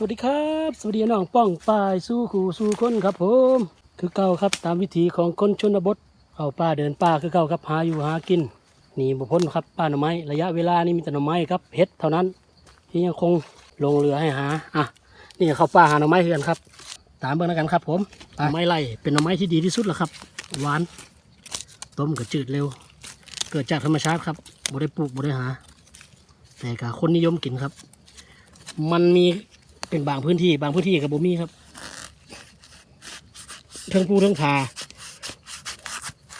สวัสดีครับ สวัสดีน้องป้องปายสู้ขู่สู้คนครับผมคือเก่าครับตามวิถีของคนชนบทเอาป่าเดินป่าคือเก่าครับหาอยู่หากินหนีบุพ้นครับป่าหน่อไม้ระยะเวลานี่มีแต่หน่อไม้ครับเห็ดเท่านั้น ที่ยังคงลงเรือให้หาอะนี่เข้าป่าหาหน่อไม้เฮือนครับ ตามเบิ่งแล้วกันครับ ผมหน่อไม้ไล่เป็นหน่อไม้ที่ดีที่สุดแล้วครับ หวานต้มก็จืดเร็ว เกิดจากธรรมชาติครับบ่ได้ปลูกบ่ได้หา แต่ก็คนนิยมกินครับ มันมี เป็นบางพื้นที่ บางพื้นที่กับบ่มีครับเทิงภูเทิงผา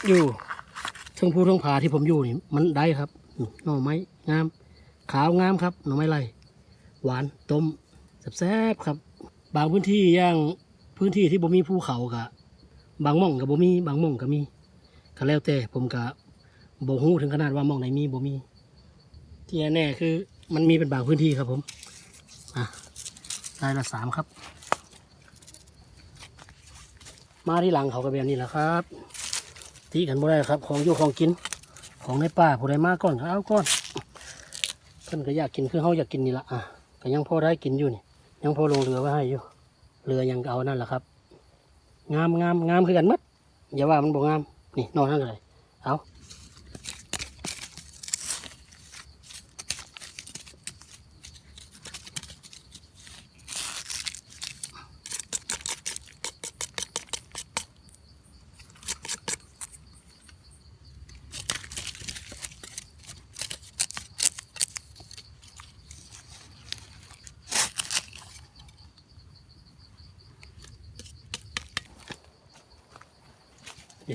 อยู่เทิงภูเทิงผาที่ผมอยู่นี่มันได้ครับนี่หน่อไม้งาม ขาวงามครับหน่อไม้ไรหวานต้มแซ่บครับ บางพื้นที่ย่างพื้นที่ที่บ่มีภูเขากะบางม่องกับบ่มีบางม่องก็มีก็แล้วแต่ผมก็บ่ฮู้ถึงขนาดว่าม่องไหนมีบ่มีที่แน่คือมันมีเป็นบางพื้นที่ครับผมอะ ได้ละสามครับ มาที่หลังเขากระเบียนนี่แหละครับตีกันบ่ได้ครับ ของอยู่ของกิน ของในป่าผู้ใดมาก่อนก็เอาก่อนเพิ่นก็อยากกินคือเขาอยากกินนี่ละอะก็ยังพอได้กินอยู่นี่ ยังพอลงเรือไว้ให้อยู่เรือยังเอานั่นแหละครับ งามงามงามคือกันมัดอย่าว่ามันบ่งาม นี่นอนนั่นเลยเอา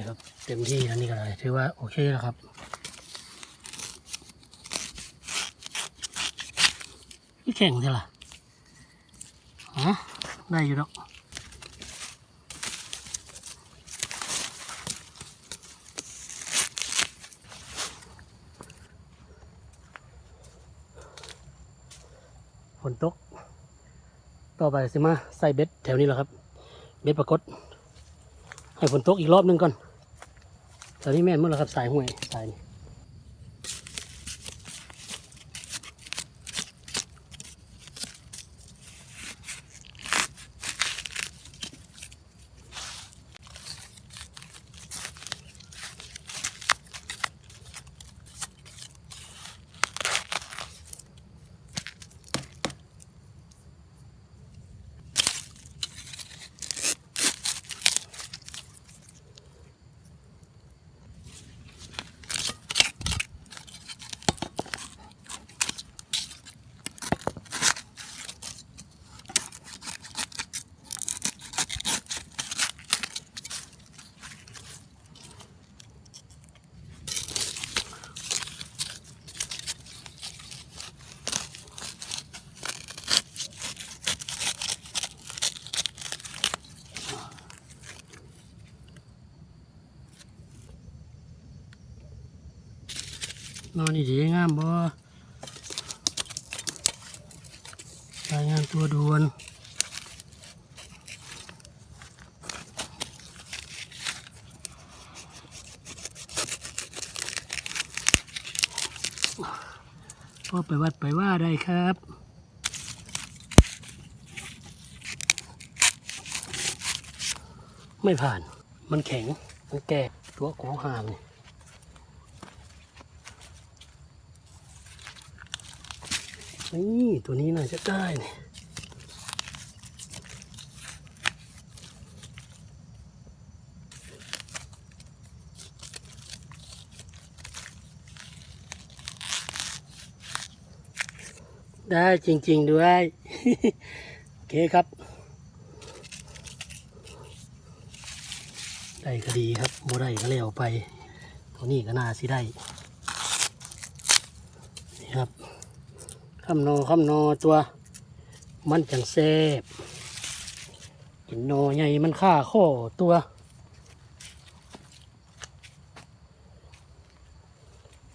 ครับ เต็มที่แล้วนี่ก็ได้ถือว่าโอเคแล้วครับพี่แข่งใช่ล่ะฮะได้อยู่แล้วฝนตก ต่อไปสิมาใส่เบ็ดแถวนี้แหละครับ เบ็ดปรากฏให้ฝนตกอีกรอบหนึงก่อน ตอนนี้แม่นหมื่แล้วครับสายห้วยสายนี่ อนดีงามบ่รายงานตัวด่วนก็ไปวัดไปว่าได้ครับไม่ผ่าน มันแข็ง มันแก่ ตัวของหามนี่ นี่ตัวนี้น่าจะได้เนี่ยได้จริง ๆ ด้วย โอเคครับ ได้ก็ดีครับโมได้ก็แล้วไป ตัวนี้ก็น่าสิได้ นี่ครับ คำนอคำนอตัว มันจังเซบกินนอใหญ่มันฆ่าข้อตัว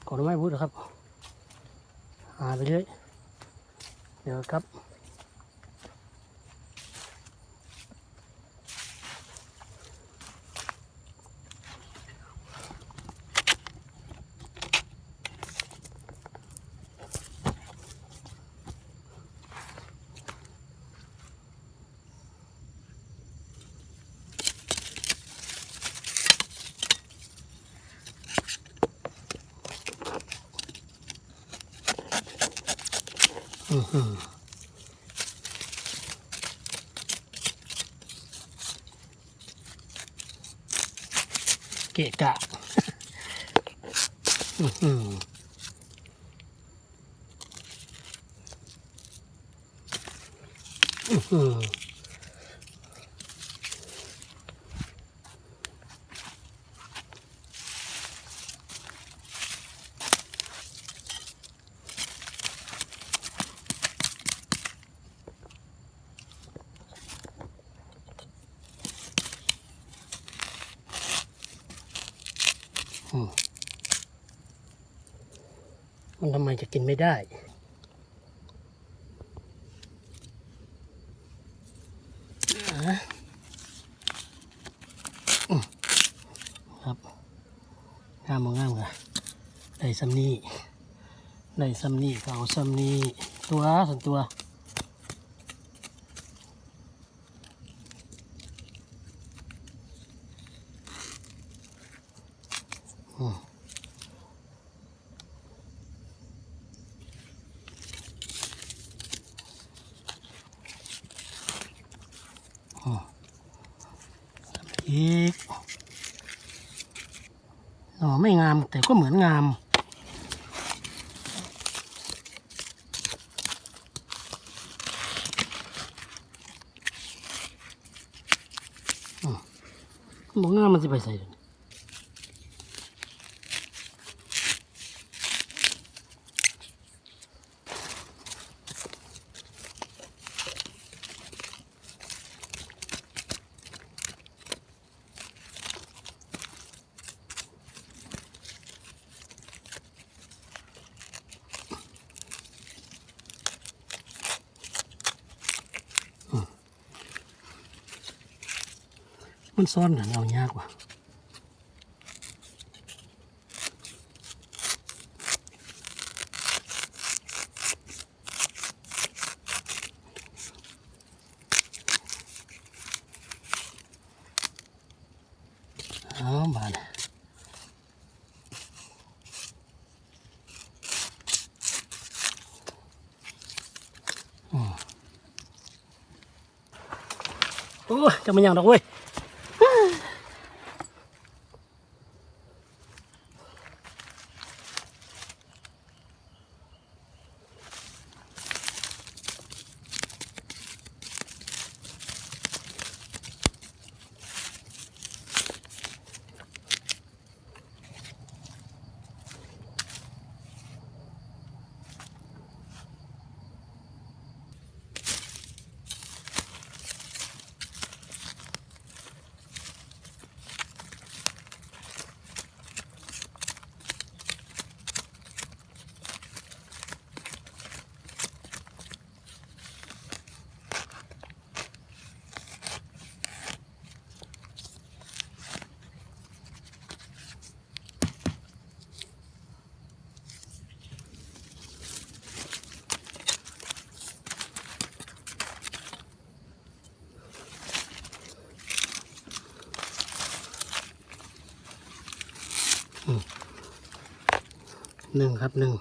ก่อนไม่พูดนะครับ หาไปเรื่อยเดี๋ยวครับ เกะกะอือหืออื้อหือ อืม มันทำไมจะกินไม่ได้ ครับงามบ่งามกะได้ซัมนี่ได้ซัมนี่ก็เอาซัมนี่ตัวสันตัว อีกอ๋อไม่งามแต่ก็เหมือนงาม บอกงามมันจะไปใส่เดี๋ย มันซ่อนกันเอายากว่ะเอาบานอืมโอ้ยจะมันยังดอกเว้ย หนึ่งครับหนึ่ง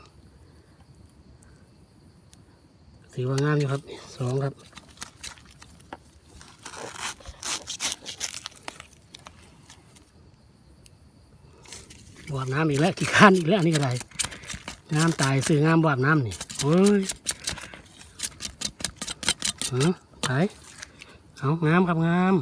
ถือว่างามอยู่ครับสองครับบวบน้ำอีกแล้วกี่ขั้นอีกแล้วอันนี่ก็ได้งามตายซื้องามบวบน้ำนี่โอ้ยเออไปเอางามครับงาม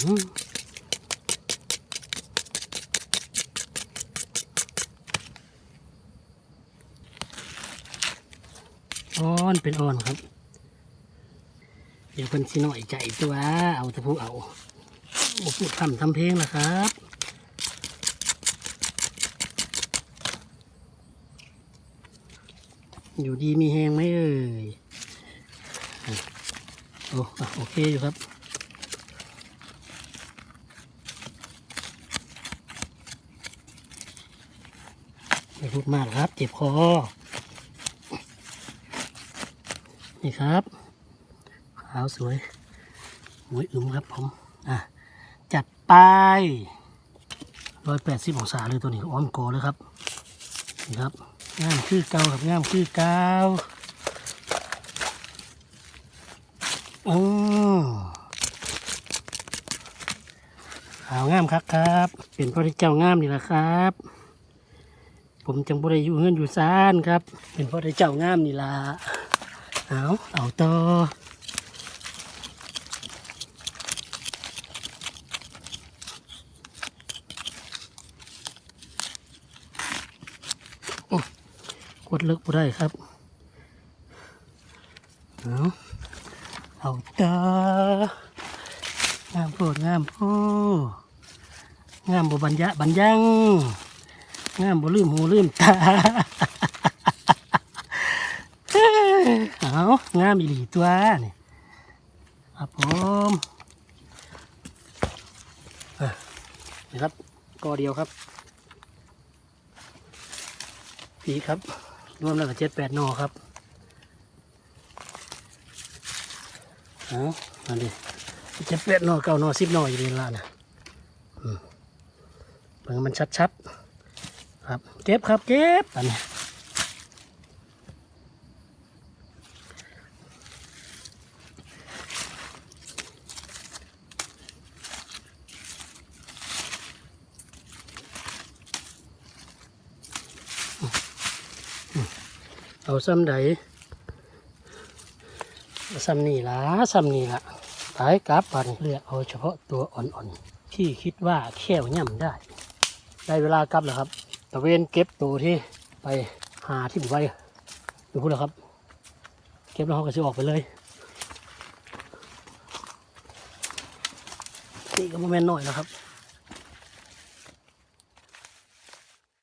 อ่อนเป็นอ่อนครับ เดี๋ยวเพิ่นสิหน่อยใจตัวเอาต่ผู้เอาบ่พูดคำทำเพลงล่ะครับอยู่ดีมีแหงไหมเอ่ย โอ้โอเคอยู่ครับ ไม่พูดมากครับ เจ็บคอ นี่ครับขาวสวยหวยอึมครับผมอะจัดไปร้อยแปดสิบองศาเลยตัวนี้อ้อมโกอเลยครับนี่ครับงามคือเกาครับงามคือเกาอือขาวงามครับครับ เป็นพระที่เจ้างามนี่แหละครับ ผมจังบ่ได้อยู่เงินอยู่ซานครับ เป็นพระที่เจ้างามนี่ล่ะเอาเอาต่อกดเลิกบ่ได้ครับ เอาเอาตางามโพดงามโพงามบ่บัญญะบัญญัง งามบ่ลืมหูลืมตาเอางามอีหลีตัวนี่ครับผมอะนี่ครับกอเดียวครับปีครับ รวมแล้วก็เจ็ดแปดนอครับเอาอันนี้เจ็ดแปดนอเก้านอสิบนออยู่ในละนะเบิ่งมันชัดๆ ครับ เก็บครับเก็บอันนี้เอาซ้ำใดซ้ำนี่ละซ้ำนี่ละตายกลับปันเลือกเอาเฉพาะตัวอ่อนๆที่คิดว่าแค่วย่ำได้ ได้เวลากลับแล้วครับ ตะเวนเก็บตัวที่ไปหาที่ผมไว้ดูพูดแล้วครับ เก็บแล้วเขาก็จะออกไปเลยนี่ก็โมเมนต์หน่อยนะครับ